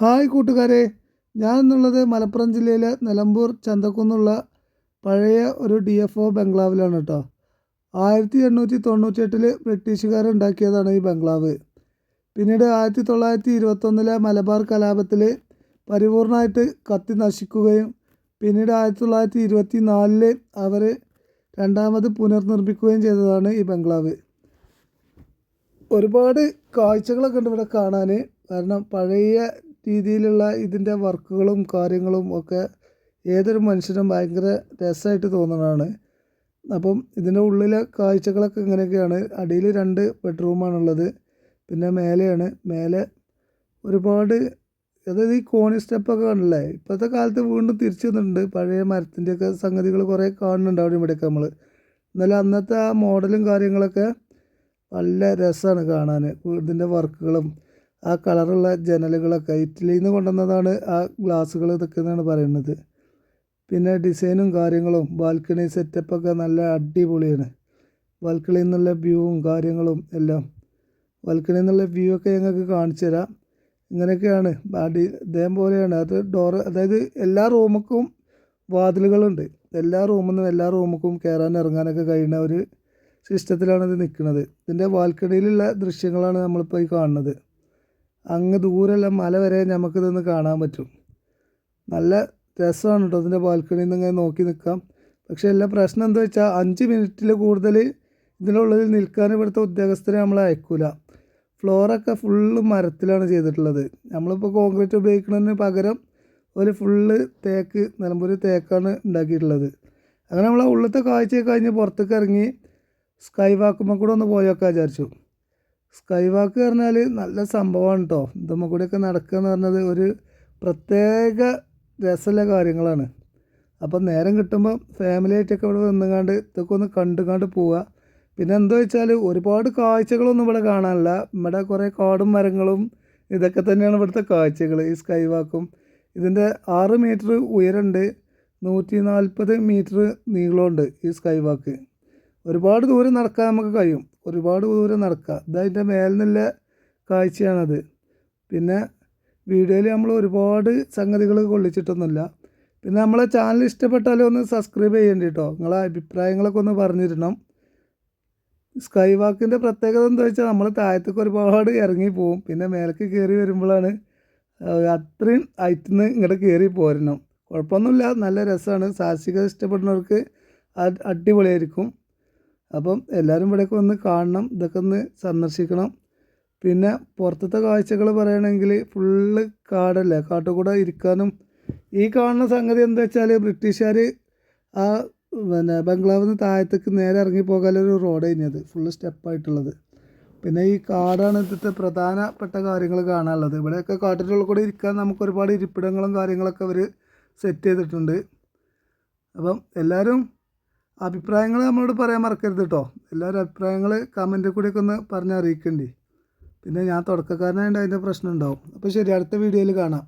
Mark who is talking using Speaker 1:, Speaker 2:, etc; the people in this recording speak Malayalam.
Speaker 1: ഹായ് കൂട്ടുകാരെ. ഞാൻ എന്നുള്ളത് മലപ്പുറം ജില്ലയിലെ നിലമ്പൂർ ചന്തക്കുന്നുള്ള പഴയ ഒരു ഡി എഫ് ഒ ബംഗ്ലാവിലാണ് കേട്ടോ ആയിരത്തി എണ്ണൂറ്റി തൊണ്ണൂറ്റെട്ടിൽ ബ്രിട്ടീഷുകാർ ഉണ്ടാക്കിയതാണ് ഈ ബംഗ്ലാവ്. പിന്നീട് ആയിരത്തി തൊള്ളായിരത്തി ഇരുപത്തൊന്നിലെ മലബാർ കലാപത്തിൽ പരിപൂർണമായിട്ട് കത്തി നശിക്കുകയും പിന്നീട് ആയിരത്തി തൊള്ളായിരത്തി ഇരുപത്തി നാലിൽ അവർ രണ്ടാമത് പുനർനിർമ്മിക്കുകയും ചെയ്തതാണ് ഈ ബംഗ്ലാവ്. ഒരുപാട് കാഴ്ചകളൊക്കെ ഉണ്ട് ഇവിടെ കാണാൻ കാരണം പഴയ രീതിയിലുള്ള ഇതിന്റെ വർക്കുകളും കാര്യങ്ങളും ഒക്കെ ഏതൊരു മനുഷ്യനും ഭയങ്കര രസമായിട്ട് തോന്നുന്നതാണ്. അപ്പം ഇതിന്റെ ഉള്ളിലെ കാഴ്ചകളൊക്കെ ഇങ്ങനെയൊക്കെയാണ്. അടിയിൽ രണ്ട് ബെഡ്റൂമാണുള്ളത്. പിന്നെ മേലെയാണ്. മേലെ ഒരുപാട് അതായത് ഈ കോണി സ്റ്റെപ്പൊക്കെ കാണില്ലേ ഇപ്പോഴത്തെ കാലത്ത് വീണ്ടും തിരിച്ചു വന്നിട്ടുണ്ട്. പഴയ മരത്തിന്റെയൊക്കെ സംഗതികൾ കുറേ കാണുന്നുണ്ട് അവിടെ ഇവിടെയൊക്കെ നമ്മൾ. എന്നാലും അന്നത്തെ ആ മോഡലും കാര്യങ്ങളൊക്കെ നല്ല രസമാണ് കാണാൻ. ഇതിന്റെ വർക്കുകളും ആ കളറുള്ള ജനലുകളൊക്കെ ഇറ്റലിയിൽ നിന്ന് കൊണ്ടുവന്നതാണ് ആ ഗ്ലാസ്സുകൾ ഇതൊക്കെ എന്നാണ് പറയുന്നത്. പിന്നെ ഡിസൈനും കാര്യങ്ങളും ബാൽക്കണി സെറ്റപ്പൊക്കെ നല്ല അടിപൊളിയാണ്. ബാൽക്കണിയിൽ നിന്നുള്ള വ്യൂവും കാര്യങ്ങളും എല്ലാം. ബാൽക്കണിയിൽ നിന്നുള്ള വ്യൂ ഒക്കെ ഞങ്ങൾക്ക് കാണിച്ചു തരാം. ഇങ്ങനെയൊക്കെയാണ്. അടി ഇതേപോലെയാണ് അത് ഡോർ അതായത് എല്ലാ റൂമുക്കും വാതിലുകളുണ്ട്. എല്ലാ റൂമിൽ നിന്നും എല്ലാ റൂമുക്കും കയറാൻ ഇറങ്ങാനൊക്കെ കഴിയുന്ന ഒരു സിസ്റ്റത്തിലാണ് ഇത് നിൽക്കുന്നത്. ഇതിന്റെ ബാൽക്കണിയിലുള്ള ദൃശ്യങ്ങളാണ് നമ്മളിപ്പോൾ ഈ കാണുന്നത്. അങ്ങ് ദൂരെയുള്ള മല വരെ നമുക്കിതൊന്ന് കാണാൻ പറ്റും. നല്ല രസമാണ് കേട്ടോ അതിന്റെ ബാൽക്കണിയിൽ നിന്ന് ഇങ്ങനെ നോക്കി നിൽക്കാം. പക്ഷേ എല്ലാ പ്രശ്നം എന്താ വെച്ചാൽ അഞ്ച് മിനിറ്റിൽ കൂടുതൽ ഇതിനുള്ളിൽ നിൽക്കാൻ ഇവിടുത്തെ ഉദ്യോഗസ്ഥരെ നമ്മൾ അയക്കൂല. ഫ്ലോറൊക്കെ ഫുള്ള് മരത്തിലാണ് ചെയ്തിട്ടുള്ളത്. നമ്മളിപ്പോൾ കോൺക്രീറ്റ് ഉപയോഗിക്കുന്നതിന് പകരം ഒരു ഫുള്ള് തേക്ക് നിലമ്പൂർ തേക്കാണ് ഉണ്ടാക്കിയിട്ടുള്ളത്. അങ്ങനെ നമ്മൾ ഉള്ളത്തെ കാഴ്ച കഴിഞ്ഞ് പുറത്തേക്ക് ഇറങ്ങി സ്കൈ വാക്കുമ്പോൾ കൂടെ ഒന്ന് പോയൊക്കെ വിചാരിച്ചു. സ്കൈ വാക്ക് പറഞ്ഞാൽ നല്ല സംഭവമാണ് കേട്ടോ ഇതുമ്മ കൂടെയൊക്കെ നടക്കുക എന്ന് പറഞ്ഞത് ഒരു പ്രത്യേക രസമുള്ള കാര്യങ്ങളാണ്. അപ്പം നേരം കിട്ടുമ്പോൾ ഫാമിലി ആയിട്ടൊക്കെ ഇവിടെ നിന്നുകൊണ്ട് ഇതൊക്കെ ഒന്ന് കണ്ടുകാണ്ട് പോവുക പിന്നെ എന്താ വെച്ചാൽ ഒരുപാട് കാഴ്ചകളൊന്നും ഇവിടെ കാണാനില്ല. ഇവിടെ കുറേ കാടും മരങ്ങളും ഇതൊക്കെ തന്നെയാണ് ഇവിടുത്തെ കാഴ്ചകൾ ഈ സ്കൈ വാക്കും ഇതിന്റെ ആറ് മീറ്റർ ഉയരമുണ്ട് നൂറ്റി നാൽപ്പത് മീറ്റർ നീളമുണ്ട് ഈ സ്കൈ വാക്ക് ഒരുപാട് ദൂരം നടക്കാൻ നമുക്ക് കഴിയും. ഒരുപാട് ദൂരം നടക്കുക ഇതതിന്റെ മേൽ നിന്നുള്ള കാഴ്ചയാണത്. പിന്നെ വീഡിയോയിൽ നമ്മൾ ഒരുപാട് സംഗതികൾ കൊള്ളിച്ചിട്ടൊന്നുമില്ല. പിന്നെ നമ്മളെ ചാനൽ ഇഷ്ടപ്പെട്ടാലും ഒന്ന് സബ്സ്ക്രൈബ് ചെയ്യേണ്ടി കേട്ടോ നിങ്ങളെ അഭിപ്രായങ്ങളൊക്കെ ഒന്ന് പറഞ്ഞിരണം സ്കൈ വാക്കിന്റെ പ്രത്യേകത എന്താ വെച്ചാൽ നമ്മൾ താഴത്തേക്ക് ഒരുപാട് ഇറങ്ങി പോവും. പിന്നെ മേലേക്ക് കയറി വരുമ്പോഴാണ് അത്രയും ഹൈറ്റിൽ നിന്ന് ഇങ്ങോട്ട് കയറി പോരണം. കുഴപ്പമൊന്നുമില്ല. നല്ല രസമാണ്. സാഹസികത ഇഷ്ടപ്പെടുന്നവർക്ക് അടിപൊളിയായിരിക്കും. അപ്പം എല്ലാവരും ഇവിടെയൊക്കെ ഒന്ന് കാണണം ഇതൊക്കെ ഒന്ന് സന്ദർശിക്കണം. പിന്നെ പുറത്തത്തെ കാഴ്ചകൾ പറയുകയാണെങ്കിൽ ഫുള്ള് കാടല്ലേ കാട്ടുകൂടെ ഇരിക്കാനും. ഈ കാണുന്ന സംഗതി എന്താ വെച്ചാൽ ബ്രിട്ടീഷുകാർ ആ പിന്നെ ബംഗ്ലാവിൽ നിന്ന് താഴത്തേക്ക് നേരെ ഇറങ്ങി പോകാനൊരു റോഡ് കഴിഞ്ഞത് ഫുള്ള് സ്റ്റെപ്പായിട്ടുള്ളത് പിന്നെ ഈ കാടാണ് ഇതിന്റെ പ്രധാനപ്പെട്ട കാര്യങ്ങൾ കാണാനുള്ളത്. ഇവിടെയൊക്കെ കാട്ടിന്റെ കൂടെ ഇരിക്കാൻ നമുക്ക് ഒരുപാട് ഇരിപ്പിടങ്ങളും കാര്യങ്ങളൊക്കെ അവർ സെറ്റ് ചെയ്തിട്ടുണ്ട്. അപ്പം എല്ലാവരും അഭിപ്രായങ്ങൾ നമ്മളോട് പറയാൻ മറക്കരുത് കേട്ടോ എല്ലാവരും അഭിപ്രായങ്ങൾ കമന്റിൽ കൂടിയൊക്കെ ഒന്ന് പറഞ്ഞ് അറിയിക്കണ്ടേ. പിന്നെ ഞാൻ തുടക്കക്കാരനായതുകൊണ്ട് അതിന്റെ പ്രശ്നം ഉണ്ടാവും. അപ്പോൾ ശരി അടുത്ത വീഡിയോയിൽ കാണാം.